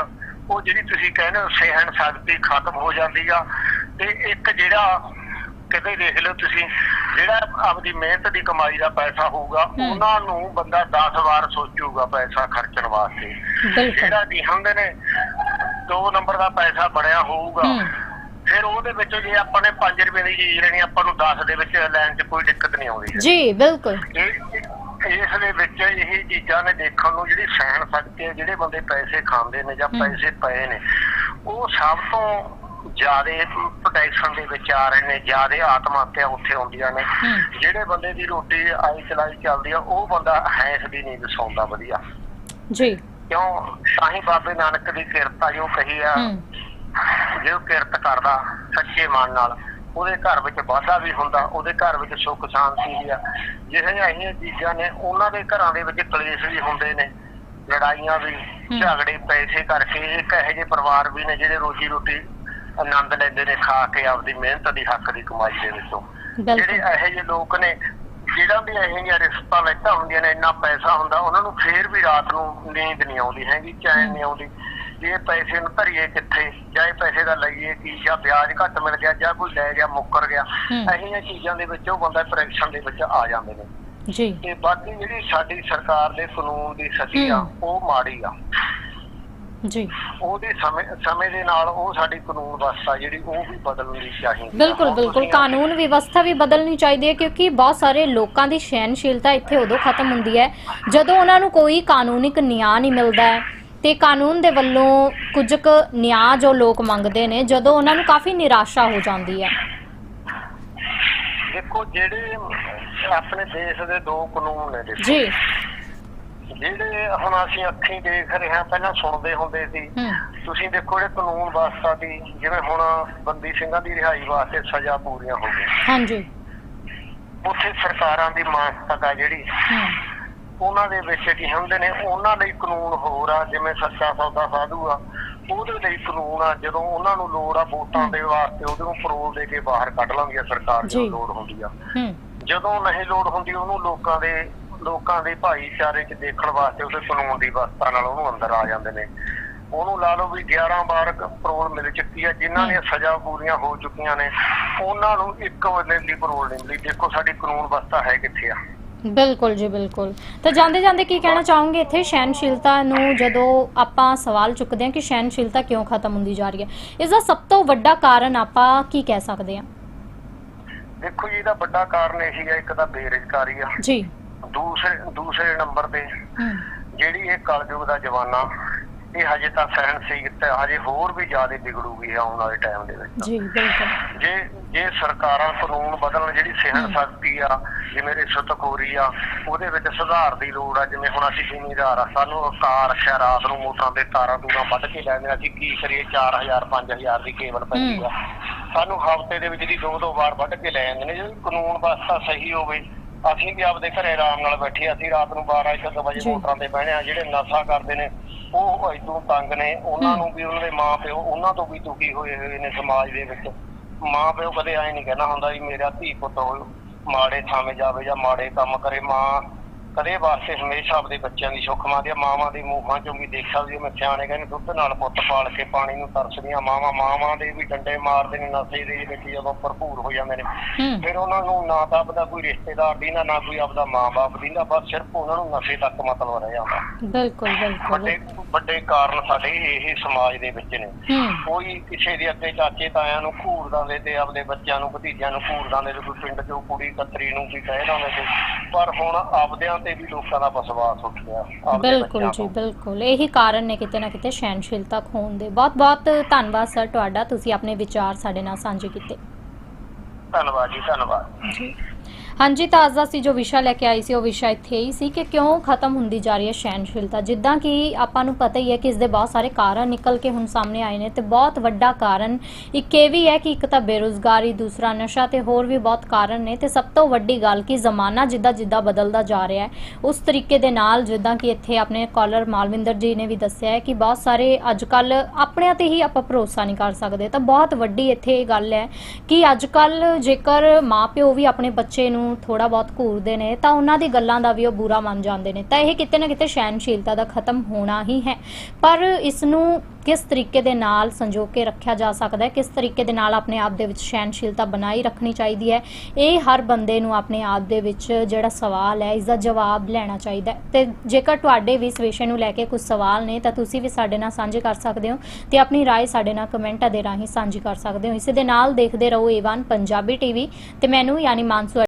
Speaker 3: ਉਹ ਜਿਹੜੀ ਤੁਸੀਂ ਕਹਿੰਦੇ ਹੋ ਸਹਿਣ ਸ਼ਕਤੀ ਖਤਮ ਹੋ ਜਾਂਦੀ ਆ। ਤੇ ਇੱਕ ਜਿਹੜਾ ਕਿਤੇ ਦੇਖ ਲਓ ਤੁਸੀਂ ਜਿਹੜਾ ਆਪਦੀ ਮਿਹਨਤ ਦੀ ਕਮਾਈ ਦਾ ਪੈਸਾ ਹੋਊਗਾ। ਉਹਨਾਂ ਨੂੰ ਬੰਦਾ 10 ਵਾਰ ਸੋਚੂਗਾ ਪੈਸਾ ਖਰਚਣ ਵਾਸਤੇ। ਜਿਹੜਾ ਦੀ ਹੁੰਦੇ ਨੇ ਦੋ ਨੰਬਰ ਦਾ ਪੈਸਾ ਬਣਿਆ ਹੋਊਗਾ ਫਿਰ ਉਹਦੇ ਵਿੱਚ ਜੇ ਆਪਾਂ ਨੇ 5 ਰੁਪਏ ਦੀ ਚੀਜ਼ ਲੈਣੀ ਆਪਾਂ ਨੂੰ 10 ਦੇ ਵਿੱਚ ਲੈਣ 'ਚ ਕੋਈ ਦਿੱਕਤ ਨਹੀਂ ਆਉਂਦੀ।
Speaker 1: ਜੀ ਬਿਲਕੁਲ।
Speaker 3: ਇਸ ਦੇ ਵਿੱਚ ਇਹ ਚੀਜ਼ਾਂ ਨੇ ਦੇਖਣ ਨੂੰ ਜਿਹੜੀ ਸਹਿਣ ਸਕਤੀ ਹੈ ਜਿਹੜੇ ਬੰਦੇ ਪੈਸੇ ਖਾਂਦੇ ਨੇ ਜਾਂ। ਪੈਸੇ ਪਏ ਨੇ ਉਹ ਸਭ ਤੋਂ ਜਿਆਦੇ ਪ੍ਰੋਟੈਕਸ਼ਨ ਦੇ ਵਿੱਚ ਆ ਰਹੇ ਨੇ ਜਿਆਦੇ ਆਤਮ ਹੱਤਿਆ ਉੱਥੇ ਹੁੰਦੀਆਂ ਨੇ। ਜਿਹੜੇ ਬੰਦੇ ਦੀ ਰੋਟੀ ਆਈ ਚਲਾਈ ਚੱਲਦੀ ਆ ਉਹ ਬੰਦਾ ਹੈਂਸ ਦੀ ਨੀਂਦ ਸੌਂਦਾ ਵਧੀਆ।
Speaker 1: ਜੀ।
Speaker 3: ਕਿਉਂ? ਤਾਂ ਹੀ ਬਾਬੇ ਨਾਨਕ ਦੀ ਕਿਰਤਾ ਜੋ ਕਹੀ ਆ ਜੇ ਕਿਰਤ ਕਰਦਾ ਸੱਚੇ ਮਨ ਨਾਲ। ਉਹਦੇ ਘਰ ਵਿੱਚ ਵਾਧਾ ਵੀ ਹੁੰਦਾ ਉਹਦੇ ਘਰ ਵਿੱਚ ਸੁੱਖ ਸ਼ਾਂਤੀ ਵੀ ਆ। ਜਿਹੜੀਆਂ ਇਹੀਆਂ ਚੀਜ਼ਾਂ ਨੇ ਉਹਨਾਂ ਦੇ ਘਰਾਂ ਦੇ ਵਿੱਚ ਕਲੇਸ਼ ਵੀ ਹੁੰਦੇ ਨੇ ਲੜਾਈਆਂ ਵੀ। ਝਗੜੇ ਪੈਸੇ ਕਰਕੇ ਇੱਕ ਇਹੋ ਜਿਹੇ ਪਰਿਵਾਰ ਵੀ ਨੇ ਜਿਹੜੇ ਰੋਜੀ ਰੋਟੀ ਆਨੰਦ ਲੈਂਦੇ ਨੇ ਖਾ ਕੇ ਆਪਦੀ ਮਿਹਨਤ ਦੀ ਹੱਕ ਦੀ ਕਮਾਈ ਦੇ ਵਿੱਚੋਂ। ਜਿਹੜੇ ਇਹੋ ਜਿਹੇ ਲੋਕ ਨੇ ਜਿਹੜਾ ਵੀ ਇਹੋ ਜਿਹੀਆਂ ਰਿਸ਼ਤਾਂ ਲੈਤਾ ਹੁੰਦੀਆਂ ਨੇ ਇੰਨਾ ਪੈਸਾ ਹੁੰਦਾ ਉਹਨਾਂ ਨੂੰ ਫੇਰ ਵੀ ਰਾਤ ਨੂੰ ਨੀਂਦ ਨਹੀਂ ਆਉਂਦੀ ਹੈਗੀ ਚੈਨ ਨਹੀਂ ਆਉਂਦੀ। ਇਹ ਪੈਸੇ ਨੂੰ ਧਰੀਏ ਕਿੱਥੇ ਜਾਂ ਇਹ ਪੈਸੇ ਦਾ ਲਈਏ ਕੀ ਜਾਂ ਵਿਆਜ ਘੱਟ ਮਿਲ ਗਿਆ ਜਾਂ ਕੋਈ ਲੈ ਗਿਆ ਮੁੱਕਰ ਗਿਆ ਜਿਹੀਆਂ ਚੀਜ਼ਾਂ ਦੇ ਵਿੱਚ ਉਹ ਬੰਦਾ ਪ੍ਰੈਕਸ਼ਨ ਦੇ ਵਿੱਚ ਆ ਜਾਂਦੇ ਨੇ।
Speaker 1: ਜੀ।
Speaker 3: ਤੇ ਬਾਕੀ ਜਿਹੜੀ ਸਾਡੀ ਸਰਕਾਰ ਦੇ ਕਾਨੂੰਨ ਦੀ ਸਥਿਤੀ ਆ। ਉਹ ਮਾੜੀ ਆ।
Speaker 1: ਜੀ।
Speaker 3: ਉਹਦੇ ਸਮੇਂ ਸਮੇਂ ਦੇ ਨਾਲ ਉਹ ਸਾਡੀ ਕਾਨੂੰਨ ਵਿਵਸਥਾ ਜਿਹੜੀ ਉਹ ਵੀ ਬਦਲਣੀ ਚਾਹੀਦੀ।
Speaker 1: ਬਿਲਕੁਲ ਬਿਲਕੁਲ। ਕਾਨੂੰਨ ਵਿਵਸਥਾ ਵੀ ਬਦਲਣੀ ਚਾਹੀਦੀ ਹੈ ਕਿਉਂਕਿ ਬਹੁਤ ਸਾਰੇ ਲੋਕਾਂ ਦੀ ਸਹਿਨਸ਼ੀਲਤਾ ਇੱਥੇ ਉਦੋਂ ਖਤਮ ਹੁੰਦੀ ਹੈ ਜਦੋਂ ਉਹਨਾਂ ਨੂੰ ਕੋਈ ਕਾਨੂੰਨਿਕ ਨਿਆਂ ਨਹੀਂ ਮਿਲਦਾ ਹੈ ਤੇ ਕਾਨੂੰਨ ਦੇ ਵੱਲੋਂ ਕੁਝ ਕੁ ਨਿਆਂ ਜੋ ਲੋਕ ਮੰਗਦੇ ਨੇ ਜਦੋਂ ਉਹਨਾਂ ਨੂੰ ਕਾਫੀ ਨਿਰਾਸ਼ਾ ਹੋ ਜਾਂਦੀ ਹੈ।
Speaker 3: ਦੇਖੋ ਜਿਹੜੇ ਆਪਣੇ ਦੇਸ਼ ਦੇ ਦੋ ਕਾਨੂੰਨ ਨੇ ਦੇਖੋ।
Speaker 1: ਜੀ।
Speaker 3: ਜਿਹੜੇ ਹੁਣ ਅਸੀਂ ਅੱਖੀਂ ਦੇਖ ਰਹੇ ਹਾਂ ਪਹਿਲਾਂ ਸੁਣਦੇ ਹੁੰਦੇ ਸੀ। ਤੁਸੀਂ ਦੇਖੋ ਜਿਹੜੇ ਕਾਨੂੰਨ ਵਾਸਤਾ ਦੀ ਜਿਵੇਂ ਹੁਣ ਬੰਦੀ ਸਿੰਘਾਂ ਦੀ ਰਿਹਾਈ ਵਾਸਤੇ ਸਜ਼ਾ ਪੂਰੀਆਂ ਹੋ ਗਈਆਂ।
Speaker 1: ਹਾਂਜੀ।
Speaker 3: ਉੱਥੇ ਸਰਕਾਰਾਂ ਦੀ ਮਾਨਸਤਾ ਜਿਹੜੀ
Speaker 1: ਹੂੰ।
Speaker 3: ਉਹਨਾਂ ਦੇ ਵਿੱਚ ਕੀ ਹੁੰਦੇ ਨੇ ਉਹਨਾਂ ਲਈ ਕਾਨੂੰਨ ਹੋਰ ਆ ਜਿਵੇਂ ਸੱਚਾ ਸੌਦਾ ਸਾਧੂ ਆ ਉਹਦੇ ਲਈ ਕਾਨੂੰਨ ਆ ਜਦੋਂ ਉਹਨਾਂ ਨੂੰ ਲੋੜ ਆ ਵੋਟਾਂ ਦੇ ਵਾਸਤੇ ਉਹਦੇ ਨੂੰ ਪਰੋਲ ਦੇ ਕੇ ਬਾਹਰ ਕੱਢ ਲਾਂਦੀ ਆ ਸਰਕਾਰ। ਜਦੋਂ ਲੋੜ ਹੁੰਦੀ ਆ। ਜਦੋਂ ਨਹੀਂ ਲੋੜ ਹੁੰਦੀ ਉਹਨੂੰ ਲੋਕਾਂ ਦੇ ਲੋਕਾਂ ਦੇ ਭਾਈਚਾਰੇ 'ਚ ਦੇਖਣ ਵਾਸਤੇ ਉਹਦੇ ਕਾਨੂੰਨ ਦੀ ਵਿਵਸਥਾ ਨਾਲ ਉਹਨੂੰ ਅੰਦਰ ਆ ਜਾਂਦੇ ਨੇ। ਉਹਨੂੰ ਲਾ ਲਓ ਵੀ 11 ਵਾਰ ਪਰੋਲ ਮਿਲ ਚੁੱਕੀ ਆ ਜਿਨ੍ਹਾਂ ਦੀਆਂ ਸਜ਼ਾ ਪੂਰੀਆਂ ਹੋ ਚੁੱਕੀਆਂ ਨੇ ਉਹਨਾਂ ਨੂੰ ਇੱਕ ਵਾਰ ਦੀ ਪਰੋਲ ਨਹੀਂ ਮਿਲੀ। ਦੇਖੋ ਸਾਡੀ ਕਾਨੂੰਨ ਵਿਵਸਥਾ ਹੈ ਕਿੱਥੇ ਆ।
Speaker 1: ਬਿਲਕੁਲ ਜੀ ਬਿਲਕੁਲ। ਤਾਂ ਜਾਂਦੇ ਜਾਂਦੇ ਕੀ ਕਹਿਣਾ ਚਾਹੋਗੇ ਇੱਥੇ ਸਹਿਨਸ਼ੀਲਤਾ ਨੂੰ ਜਦੋਂ ਆਪਾਂ ਸਵਾਲ ਚੁੱਕਦੇ ਹਾਂ ਕਿ ਸਹਿਨਸ਼ੀਲਤਾ ਕਿਉਂ ਖਤਮ ਹੁੰਦੀ ਜਾ ਰਹੀ ਹੈ? ਇਸ ਦਾ ਸਭ ਤੋਂ ਵੱਡਾ ਕਾਰਨ ਆਪਾਂ ਕੀ ਕਹਿ ਸਕਦੇ ਹਾਂ?
Speaker 3: ਦੇਖੋ ਜੀ ਇਹਦਾ ਵੱਡਾ ਕਾਰਨ ਇਹੀ ਹੈ ਇੱਕ ਤਾਂ ਬੇਰੁਜ਼ਗਾਰੀ ਆ।
Speaker 1: ਜੀ।
Speaker 3: ਦੂਸਰੇ ਦੂਸਰੇ ਨੰਬਰ ਤੇ ਜਿਹੜੀ ਇਹ ਕਲਯੁਗ ਦਾ ਜਵਾਨਾ ਇਹ ਹਜੇ ਤਾਂ ਸਹਿਣ ਸੀ ਤੇ ਹਜੇ ਹੋਰ ਵੀ ਜ਼ਿਆਦਾ ਵਿਗੜੂਗੀ ਆਉਣ ਵਾਲੇ ਟਾਈਮ ਦੇ ਵਿੱਚ
Speaker 1: ਜੀ ਬਿਲਕੁਲ
Speaker 3: ਜੇ ਜੇ ਸਰਕਾਰਾਂ ਕਾਨੂੰਨ ਬਦਲਣ ਜਿਹੜੀ ਸਹਿਣ। ਸ਼ਕਤੀ ਆ ਜਿਵੇਂ ਰਿਸ਼ਵਤਖੋਰੀ ਆ ਉਹਦੇ ਵਿੱਚ ਸੁਧਾਰ ਦੀ ਲੋੜ ਆ ਜਿਵੇਂ ਹੁਣ ਅਸੀਂ ਜ਼ਿਮੀਂਦਾਰ ਆ ਸਾਨੂੰ ਕਾਰ ਰੱਖਿਆ ਰਾਤ ਨੂੰ ਮੋਟਰਾਂ ਦੇ ਤਾਰਾਂ ਤੂਰਾਂ ਵੱਢ ਕੇ ਲੈਂਦੇ ਆ ਅਸੀਂ ਕੀ ਕਰੀਏ 4000 5000 ਦੀ ਕੇਬਲ ਪੈਂਦੀ ਆ ਸਾਨੂੰ ਹਫ਼ਤੇ ਦੇ ਵਿੱਚ ਦੀ ਦੋ ਦੋ ਵਾਰ ਵੱਢ ਕੇ ਲੈ ਜਾਂਦੇ ਨੇ ਜੇ ਕਾਨੂੰਨ ਵਾਸਤਾ ਸਹੀ ਹੋਵੇ ਅਸੀਂ ਵੀ ਆਪਦੇ ਘਰੇ ਆਰਾਮ ਨਾਲ ਬੈਠੇ ਅਸੀਂ ਰਾਤ ਨੂੰ 12 1 ਵਜੇ। ਮੋਟਰਾਂ ਤੇ ਬਹਿਣੇ ਆ ਜਿਹੜੇ ਨਸ਼ਾ ਕਰਦੇ ਨੇ ਉਹ ਇਦੋਂ ਤੰਗ ਨੇ ਉਹਨਾਂ। ਨੂੰ ਵੀ ਉਹਨਾਂ ਦੇ ਮਾਂ ਪਿਓ ਉਹਨਾਂ ਤੋਂ ਵੀ ਦੁਖੀ ਹੋਏ ਹੋਏ ਨੇ ਸਮਾਜ ਦੇ ਵਿੱਚ ਮਾਂ ਪਿਓ ਕਦੇ ਐ ਨਹੀਂ ਕਹਿਣਾ ਹੁੰਦਾ ਵੀ ਮੇਰਾ ਧੀ ਪੁੱਤ ਮਾੜੇ ਥਾਵੇਂ ਜਾਵੇ ਜਾਂ ਮਾੜੇ ਕੰਮ ਕਰੇ ਮਾਂ ਕਦੇ ਵਾਸਤੇ ਹਮੇਸ਼ਾ ਆਪਣੇ ਬੱਚਿਆਂ ਦੀ ਸੁੱਖ ਮੰਗਦੀ ਆ ਮਾਵਾਂ ਦੇ ਮੂੰਹਾਂ ਚੋਂ ਵੀ ਦੇਖਿਆ ਵੀ ਮੈਂ ਸਿਆਣੇ ਕਹਿੰਦੇ ਦੁੱਧ ਨਾਲ ਪੁੱਤ ਪਾਲ ਕੇ ਪਾਣੀ ਨੂੰ ਤਰਸਦੀਆਂ। ਮਾਵਾਂ ਮਾਵਾਂ ਦੇ ਵੀ ਡੰਡੇ ਮਾਰਦੇ ਨੇ ਨਸ਼ੇ ਦੇ ਵਿੱਚ ਜਦੋਂ ਭਰਪੂਰ ਹੋ ਜਾਂਦੇ ਨੇ। ਫਿਰ ਉਹਨਾਂ ਨੂੰ ਨਾ ਤਾਂ ਆਪਦਾ ਕੋਈ ਰਿਸ਼ਤੇਦਾਰ ਦੀਨਾ ਨਾ ਕੋਈ ਆਪਦਾ ਮਾਂ-ਬਾਪ ਦੀਨਾ ਬਸ ਸਿਰਫ ਉਹਨਾਂ ਨੂੰ ਨਸ਼ੇ ਤੱਕ ਮਤਲਬ ਰਹਿ ਜਾਂਦਾ।
Speaker 1: ਬਿਲਕੁਲ ਬਿਲਕੁਲ।
Speaker 3: ਵੱਡੇ ਵੱਡੇ ਕਾਰਨ ਸਾਡੇ ਇਹ ਸਮਾਜ ਦੇ ਵਿੱਚ ਨੇ। ਕੋਈ ਕਿਸੇ ਦੇ ਅੱਗੇ ਚਾਚੇ ਤਾਇਆਂ ਨੂੰ ਘੂਰਦਾਂ ਦੇ ਤੇ ਆਪਦੇ ਬੱਚਿਆਂ ਨੂੰ ਭਤੀਜਿਆਂ ਨੂੰ ਘੂਰਦਾਂ ਦੇ ਤੇ ਕੋਈ ਪਿੰਡ ਚੋਂ ਕੁੜੀ ਕਤਰੀ ਨੂੰ ਕੀ ਕਹਿ ਦਿੰਦੇ ਪਰ ਹੁਣ ਆਪਦਿਆਂ ਤੇ ਵੀ ਲੋਕਾਂ ਦਾ ਵਿਸ਼ਵਾਸ ਉੱਠ ਗਿਆ।
Speaker 1: ਬਿਲਕੁਲ
Speaker 3: ਬੱਚਿਆਂ
Speaker 1: ਜੀ
Speaker 3: ਤੋਂ।
Speaker 1: ਬਿਲਕੁਲ। ਇਹੀ ਕਾਰਨ ਨੇ ਕਿਤੇ ਨਾ ਕਿਤੇ ਸਹਿਣਸ਼ੀਲਤਾ ਖੋਣ ਦੇ। ਬਹੁਤ ਬਹੁਤ ਧੰਨਵਾਦ ਸਰ ਤੁਹਾਡਾ। ਤੁਸੀਂ ਆਪਣੇ ਵਿਚਾਰ ਸਾਡੇ ਨਾਲ ਸਾਂਝੇ ਕੀਤੇ।
Speaker 3: ਧੰਨਵਾਦ ਜੀ ਧੰਨਵਾਦ।
Speaker 1: ਜੀ। ਹਾਂਜੀ ਤਾਂ ਅੱਜ ਦਾ ਅਸੀਂ ਜੋ ਵਿਸ਼ਾ ਲੈ ਕੇ ਆਈ ਸੀ, ਉਹ ਵਿਸ਼ਾ ਇੱਥੇ ਹੀ ਸੀ ਕਿ ਕਿਉਂ ਖਤਮ ਹੁੰਦੀ ਜਾ ਰਹੀ ਹੈ ਸਹਿਣਸ਼ੀਲਤਾ? ਜਿੱਦਾਂ ਕਿ ਆਪਾਂ ਨੂੰ ਪਤਾ ਹੀ ਹੈ ਕਿ ਇਸ ਦੇ ਬਹੁਤ ਸਾਰੇ ਕਾਰਨ ਨਿਕਲ ਕੇ ਹੁਣ ਸਾਹਮਣੇ ਆਏ ਨੇ ਤੇ ਬਹੁਤ ਵੱਡਾ ਕਾਰਨ ਇੱਕ ਇਹ ਵੀ ਹੈ ਕਿ ਇੱਕ ਤਾਂ ਬੇਰੁਜ਼ਗਾਰੀ, ਦੂਸਰਾ ਨਸ਼ਾ ਤੇ ਹੋਰ ਵੀ ਬਹੁਤ ਕਾਰਨ ਨੇ ਤੇ ਸਭ ਤੋਂ ਵੱਡੀ ਗੱਲ ਕਿ ਜ਼ਮਾਨਾ ਜਿੱਦਾਂ ਜਿੱਦਾਂ ਬਦਲਦਾ ਜਾ ਰਿਹਾ ਹੈ, ਉਸ ਤਰੀਕੇ ਦੇ ਨਾਲ ਜਿੱਦਾਂ ਕਿ ਇੱਥੇ ਆਪਣੇ ਕਾਲਰ ਮਾਲਵਿੰਦਰ ਜੀ ਨੇ ਵੀ ਦੱਸਿਆ ਹੈ ਕਿ ਬਹੁਤ ਸਾਰੇ ਅੱਜ ਕੱਲ ਆਪਣਿਆਂ ਤੇ ਹੀ ਆਪਾਂ ਭਰੋਸਾ ਨਹੀਂ ਕਰ ਸਕਦੇ। ਤਾਂ ਬਹੁਤ ਵੱਡੀ ਇੱਥੇ ਇਹ ਗੱਲ ਹੈ ਕਿ ਅੱਜ ਕੱਲ ਜੇਕਰ ਮਾਪਿਓ ਵੀ ਆਪਣੇ ਬੱਚੇ ਨੂੰ ਥੋੜਾ ਬਹੁਤ ਘੂਰਦੇ ਨੇ ਤਾਂ ਉਹਨਾਂ ਦੀ ਗੱਲਾਂ ਦਾ ਵੀ ਉਹ ਬੁਰਾ ਮੰਨ ਜਾਂਦੇ ਨੇ ਤਾਂ ਇਹ ਕਿਤੇ ਨਾ ਕਿਤੇ ਸਹਿਣਸ਼ੀਲਤਾ ਦਾ ਖਤਮ ਹੋਣਾ ਹੀ ਹੈ ਪਰ ਇਸ ਨੂੰ ਕਿਸ ਤਰੀਕੇ ਦੇ ਨਾਲ ਸੰਜੋ ਕੇ ਰੱਖਿਆ ਜਾ ਸਕਦਾ ਹੈ ਕਿਸ ਤਰੀਕੇ ਦੇ ਨਾਲ ਆਪਣੇ ਆਪ ਦੇ ਵਿੱਚ ਸਹਿਣਸ਼ੀਲਤਾ ਬਣਾਈ ਰੱਖਣੀ ਚਾਹੀਦੀ ਹੈ ਇਹ ਹਰ ਬੰਦੇ ਨੂੰ ਆਪਣੇ ਆਪ ਦੇ ਵਿੱਚ ਜਿਹੜਾ ਸਵਾਲ ਹੈ ਇਸ ਦਾ ਜਵਾਬ ਲੈਣਾ ਚਾਹੀਦਾ ਹੈ ਤੇ ਜੇਕਰ ਤੁਹਾਡੇ ਵੀ ਇਸ ਵਿਸ਼ੇ ਨੂੰ ਲੈ ਕੇ ਕੁਝ ਸਵਾਲ ਨੇ ਤਾਂ ਤੁਸੀਂ ਵੀ ਸਾਡੇ ਨਾਲ ਸਾਂਝੇ ਕਰ ਸਕਦੇ ਹੋ ਤੇ ਆਪਣੀ رائے ਸਾਡੇ ਨਾਲ ਕਮੈਂਟਾਂ ਦੇ ਰਾਹੀਂ ਸਾਂਝੀ ਕਰ ਸਕਦੇ ਹੋ ਇਸੇ ਦੇ ਨਾਲ ਦੇਖਦੇ ਰਹੋ ਏਵਾਨ ਪੰਜਾਬੀ ਟੀਵੀ ਤੇ ਮੈਨੂੰ ਯਾਨੀ ਮਾਨਸੂ